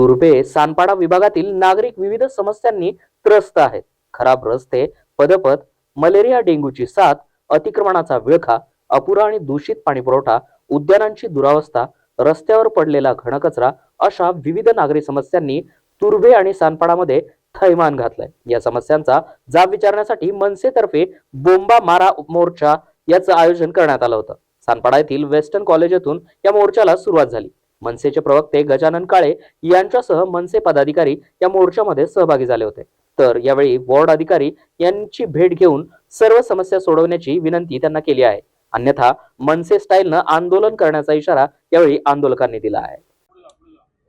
तुर्भे सानपाडा विभागातील नागरिक विविध समस्यांनी त्रस्त आहेत. खराब रस्ते पदपथ मलेरिया डेंग्यूची साथ अतिक्रमणाचा विळखा अपुरा आणि दूषित पाणीपुरवठा उद्यानांची दुरावस्था रस्त्यावर पडलेला घनकचरा अशा विविध नागरी समस्यांनी तुर्भे आणि सानपाडामध्ये थैमान घातलंय. या समस्यांचा जाब विचारण्यासाठी मनसेतर्फे बोंबा मारा मोर्चा याचं आयोजन करण्यात आलं होतं. सानपाडा येथील वेस्टर्न कॉलेज येथून या मोर्चाला सुरुवात झाली. मनसेचे प्रवक्ते गजानन काळे यांच्यासह मनसे पदाधिकारी या मोर्चामध्ये सहभागी झाले होते. तर यावेळी वॉर्ड अधिकारी यांची भेट घेऊन सर्व समस्या सोडवण्याची विनंती त्यांना केली आहे. अन्यथा मनसे स्टाईलनं आंदोलन करण्याचा इशारा यावेळी आंदोलकांनी दिला आहे.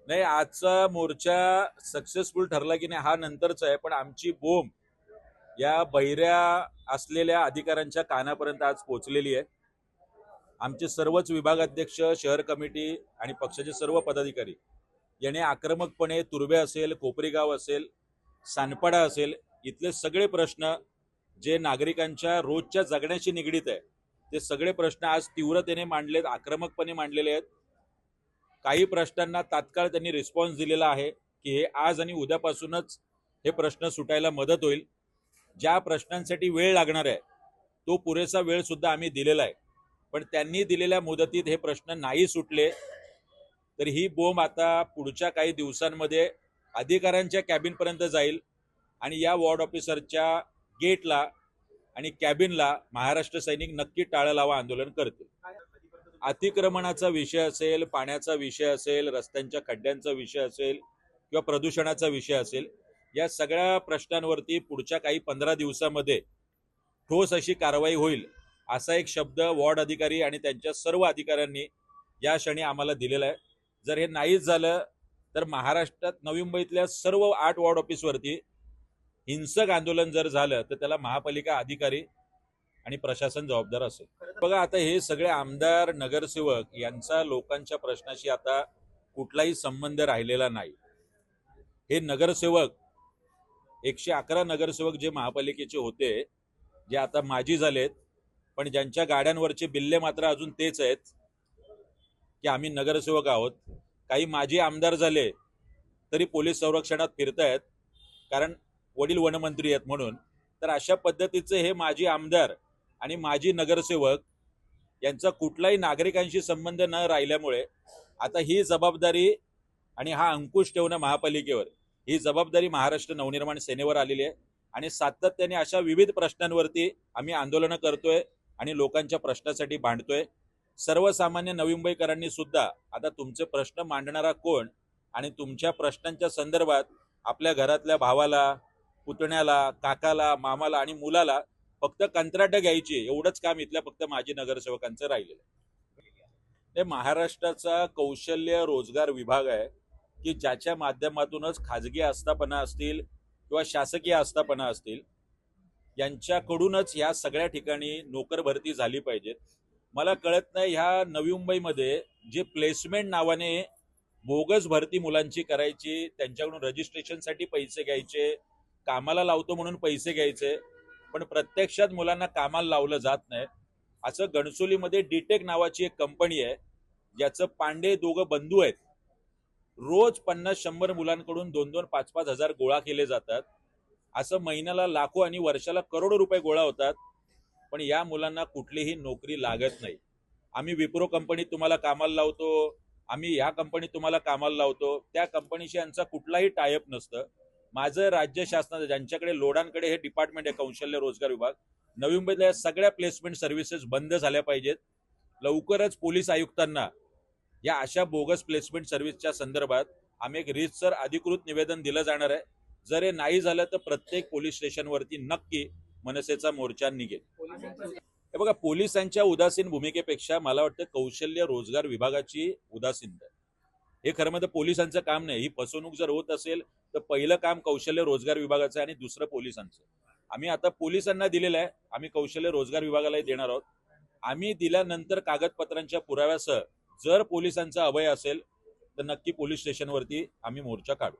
नाही आजचा मोर्चा सक्सेसफुल ठरला की नाही हा नंतरच आहे पण आमची बोंब या बहिऱ्या असलेल्या अधिकाऱ्यांच्या कानापर्यंत आज पोहोचलेली आहे. आमचे सर्वच विभागाध्यक्ष शहर कमिटी आणि पक्षाचे सर्व पदाधिकारी याने आक्रमकपणे तुर्बे असेल कोपरीगाव असेल सानपाडा असेल इथले सगळे प्रश्न जे नागरिकांच्या रोजच्या जगण्याशी निगडीत आहे ते सगळे प्रश्न आज तीव्रतेने मांडलेत आक्रमकपणे मांडलेले आहेत. काही प्रश्नांना तात्काळ त्यांनी रिस्पॉन्स दिलेला आहे की हे आज आणि उद्यापासूनच हे प्रश्न सुटायला मदत होईल. ज्या प्रश्नांसाठी वेळ लागणार आहे तो पुरेसा वेळ सुद्धा आम्ही दिलेला आहे. पण त्यांनी दिलेल्या मुदतीत हे प्रश्न नाही सुटले. तर ही बोंब आता पुढच्या काही दिवसांमध्ये अधिकाऱ्यांच्या कॅबिनपर्यंत जाईल आणि या वॉर्ड ऑफिसरच्या गेटला आणि कॅबिनला महाराष्ट्र सैनिक नक्की टाळं लावा आंदोलन करतील. अतिक्रमणाचा विषय असेल पाण्याचा विषय असेल रस्त्यांच्या खड्ड्यांचा विषय असेल किंवा प्रदूषणाचा विषय असेल या सगळ्या प्रश्नांवरती पुढच्या काही पंधरा दिवसामध्ये ठोस अशी कारवाई होईल. असा एक शब्द वॉर्ड अधिकारी आणि त्यांच्या सर्व अधिकाऱ्यांनी या क्षणी आम्हाला दिलेला आहे. जर हे नाहीच झालं तर महाराष्ट्रात नवी मुंबईतल्या सर्व आठ वॉर्ड ऑफिसवरती हिंसक आंदोलन जर झालं तर त्याला महापालिका अधिकारी आणि प्रशासन जबाबदार असेल. बघा आता हे सगळे आमदार नगरसेवक यांचा लोकांच्या प्रश्नाशी आता कुठलाही संबंध राहिलेला नाही. हे नगरसेवक एकशे अकरा नगरसेवक जे महापालिकेचे होते जे आता माजी झालेत पण ज्यांच्या गाड्यांवरचे बिल्ले मात्र अजून तेच आहेत की आम्ही नगरसेवक आहोत. काही माजी आमदार झाले तरी पोलीस संरक्षणात फिरतायत कारण वडील वनमंत्री आहेत म्हणून. तर अशा पद्धतीचे हे माजी आमदार आणि माजी नगरसेवक यांचा कुठलाही नागरिकांशी संबंध न राहिल्यामुळे आता ही जबाबदारी आणि हा अंकुश ठेवणं महापालिकेवर ही जबाबदारी महाराष्ट्र नवनिर्माण सेनेवर आलेली आहे. आणि सातत्याने अशा विविध प्रश्नांवरती आम्ही आंदोलनं करतोय. आणि लोकांच्या प्रश्नासाठी भांडतोय. सर्वसामान्य नवी मुंबईकरांनी सुद्धा आता तुमचे प्रश्न मांडणारा कोण आणि तुमच्या प्रश्नांच्या संदर्भात आपल्या घरातल्या भावाला पुतण्याला काकाला मामाला आणि मुलाला फक्त कंत्राट घ्यायची एवढंच काम इथल्या फक्त माजी नगरसेवकांचं राहिलेलं आहे. हे महाराष्ट्राचा कौशल्य रोजगार विभाग आहे की ज्याच्या माध्यमातूनच खाजगी आस्थापना असतील किंवा शासकीय आस्थापना असतील यांच्याकडूनच ह्या सगळ्या ठिकाणी नोकर भरती झाली पाहिजेत. मला कळत नाही ह्या नवी मुंबईमध्ये जे प्लेसमेंट नावाने बोगस भरती मुलांची करायची त्यांच्याकडून रजिस्ट्रेशनसाठी पैसे घ्यायचे कामाला लावतो म्हणून पैसे घ्यायचे पण प्रत्यक्षात मुलांना कामाला लावलं जात नाही. असं गणसोलीमध्ये डिटेक नावाची एक कंपनी आहे ज्याचं पांडे दोघं बंधू आहेत. रोज पन्नास शंभर मुलांकडून दोन दोन पाच पाच हजार गोळा केले जातात. असं महिन्याला लाखो आणि वर्षाला करोडो रुपये गोळा होतात पण या मुलांना कुठलीही नोकरी लागत नाही. आम्ही विप्रो कंपनीत तुम्हाला कामाला लावतो आम्ही ह्या कंपनीत तुम्हाला कामाला लावतो त्या कंपनीशी यांचा कुठलाही टायअप नसतं. माझं राज्य शासनाचं ज्यांच्याकडे लोडांकडे हे डिपार्टमेंट आहे कौशल्य रोजगार विभाग नवी मुंबईतल्या या सगळ्या प्लेसमेंट सर्व्हिसेस बंद झाल्या पाहिजेत. लवकरच पोलीस आयुक्तांना या अशा बोगस प्लेसमेंट सर्व्हिसच्या संदर्भात आम्ही एक रीतसर अधिकृत निवेदन दिलं जाणार आहे. जर हे नाही झालं तर प्रत्येक पोलीस स्टेशनवरती नक्की मनसेचा मोर्चा निघेल. हे बघा पोलिसांच्या उदासीन भूमिकेपेक्षा मला वाटतं कौशल्य रोजगार विभागाची उदासीनता हे खरं म्हणजे पोलिसांचं काम नाही. ही फसवणूक जर होत असेल तर पहिलं काम कौशल्य रोजगार विभागाचं आणि दुसरं पोलिसांचं. आम्ही आता पोलिसांना दिलेलं आहे. आम्ही कौशल्य रोजगार विभागालाही देणार आहोत. आम्ही दिल्यानंतर कागदपत्रांच्या पुराव्यासह जर पोलिसांचा अभय असेल तर नक्की पोलीस स्टेशनवरती आम्ही मोर्चा काढू.